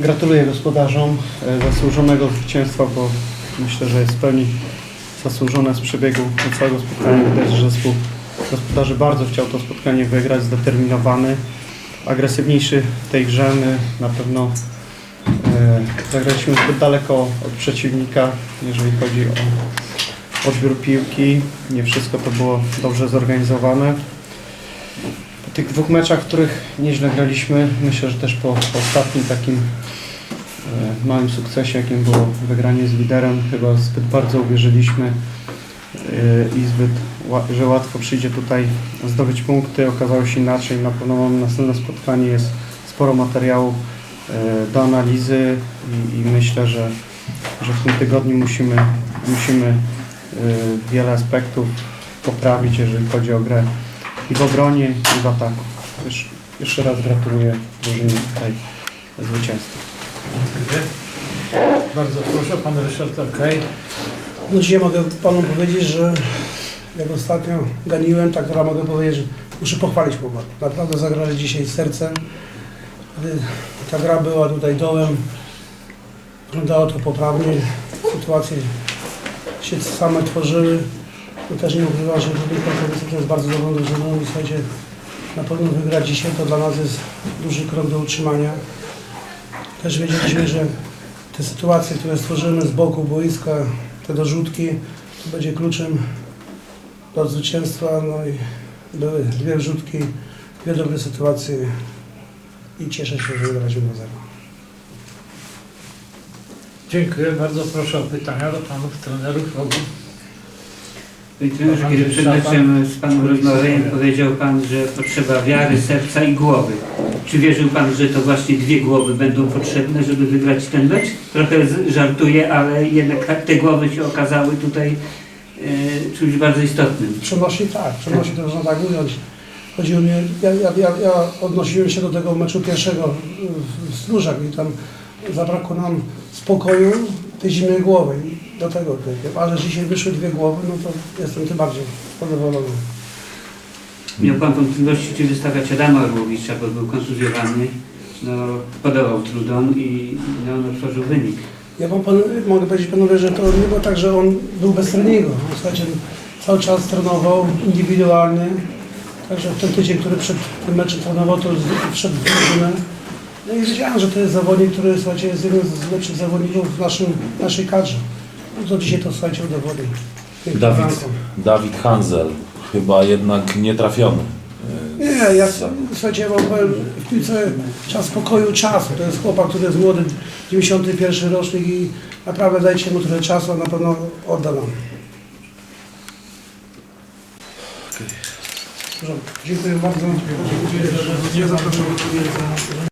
Gratuluję gospodarzom e, zasłużonego zwycięstwa, bo myślę, że jest w pełni zasłużone z przebiegu całego spotkania. Widać, że zespół gospodarzy bardzo chciał to spotkanie wygrać, zdeterminowany, agresywniejszy w tej grze. My na pewno e, zagraliśmy zbyt daleko od przeciwnika, jeżeli chodzi o odbiór piłki. Nie wszystko to było dobrze zorganizowane. Tych dwóch meczach, w których nieźle graliśmy, myślę, że też po, po ostatnim takim e, małym sukcesie, jakim było wygranie z liderem, chyba zbyt bardzo uwierzyliśmy e, i zbyt, że łatwo przyjdzie tutaj zdobyć punkty. Okazało się inaczej. Na pewno mamy następne spotkanie, jest sporo materiału e, do analizy i, i myślę, że, że w tym tygodniu musimy, musimy wiele aspektów poprawić, jeżeli chodzi o grę i w obronie, i w ataku. Jeszcze, jeszcze raz gratuluję drużynie tutaj zwycięstwa. Dziękuję. Bardzo proszę, pan Ryszard. No dzisiaj mogę panu powiedzieć, że jak ostatnio ganiłem, tak teraz mogę powiedzieć, że muszę pochwalić chłopak. Naprawdę zagrali dzisiaj z sercem. Ta gra była tutaj dołem. Wyglądało to poprawnie. Sytuacje się same tworzyły. No też nie ukrywam, że Rubinka to jest bardzo dobrą drużyną i słuchajcie, na pewno wygrać dzisiaj to dla nas jest duży krok do utrzymania. Też wiedzieliśmy, że te sytuacje, które stworzymy z boku boiska, te dorzutki, to będzie kluczem do zwycięstwa. No i były dwie wrzutki, dwie dobre sytuacje i cieszę się, że wygraliśmy do zera. Dziękuję. Bardzo proszę o pytania do panów trenerów. Panie trenerze, kiedy przed meczem z Panem rozmawiałem, powiedział Pan, że potrzeba wiary, serca i głowy. Czy wierzył Pan, że to właśnie dwie głowy będą potrzebne, żeby wygrać ten mecz? Trochę żartuję, ale jednak tak te głowy się okazały tutaj e, czymś bardzo istotnym. Przenosi tak, przenosi to można tak ująć. Chodziło mi, ja, ja, ja, odnosiłem się do tego meczu pierwszego w Stróżach i tam zabrakło nam spokoju, tej zimnej głowy i do tego tylko. Ale że dzisiaj wyszły dwie głowy, no to jestem tym bardziej zadowolony. Miał Pan wątpliwości, czy wystawiać Adama Orłowicza, bo był kontuzjowany. No, podawał trudom i no, no, tworzył wynik. Ja wam panu, mogę powiedzieć panowie, że to nie było tak, że on był bez treningu. Słuchajcie, cały czas trenował indywidualnie. Także w ten tydzień, który przed tym meczem trenował, to wszedł w drużynę. No i wiedziałem, że to jest zawodnik, który słuchajcie, jest jednym z lepszych zawodników w naszym, naszej kadrze. No to dzisiaj to słuchajcie udowodnił. Dawid. Dawid Hanzel, chyba jednak nie trafiony. Nie, ja, słuchajcie, ja wam powiem, w piłce czas spokoju, czasu. To jest chłopak, który jest młody, 91 rocznik i naprawdę dajcie mu trochę czasu, a na pewno odda nam. Dobrze, Dziękuję bardzo. Dziękuję za zaproszenie.